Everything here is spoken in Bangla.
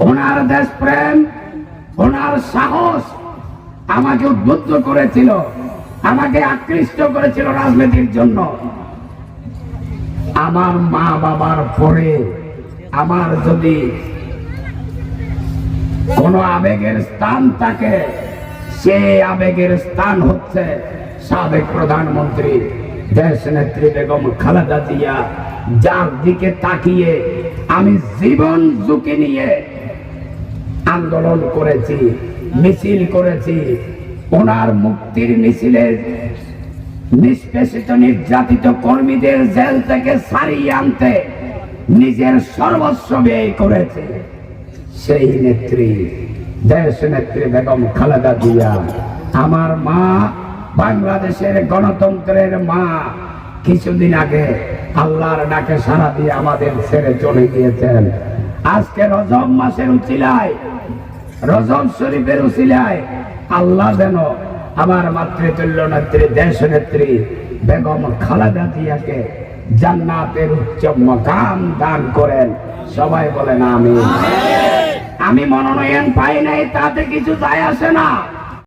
ওনার দেশপ্রেম, ওনার সাহস আমাকে উদ্বুদ্ধ করেছিল, আমাকে আকৃষ্ট করেছিল রাজনীতির জন্য। আমার মা বাবার পরে আমার যদি কোন আবেগের স্থান থাকে সে আবেগের স্থান হচ্ছে সাবেক প্রধানমন্ত্রী দেশ নেত্রী বেগম খালেদা জিয়া, যার দিকে তাকিয়ে আমি জীবন ঝুঁকি নিয়ে আন্দোলন করেছি, মিছিল করেছি। ওনার মুক্তির মিছিলে নিষ্পেষিত নির্যাতিত কর্মীদের জেল থেকে সারিয়ে আনতে নিজের সর্বস্ব ব্যয় করেছে। সেই নেত্রী, দেশ নেত্রী বেগম খালেদা জিয়া, আমার মা বাংলাদেশের গণতন্ত্রের মা। কিছুদিন আগে আল্লাহর ডাকে সারা দিয়ে আমাদের ছেড়ে চলে গিয়েছেন। আজকে রজব মাসের উচিলায় রজম শরীফের উচিলায় আল্লাহ যেন আমার মাতৃতুল্য নেত্রী দেশ নেত্রী বেগম খালেদা জিয়াকে জান্নাতের উচ্চ মকাম দান করেন। সবাই বলেন আমি আমি মনোনয়ন পাই নাই তাতে কিছু যায় আসে না।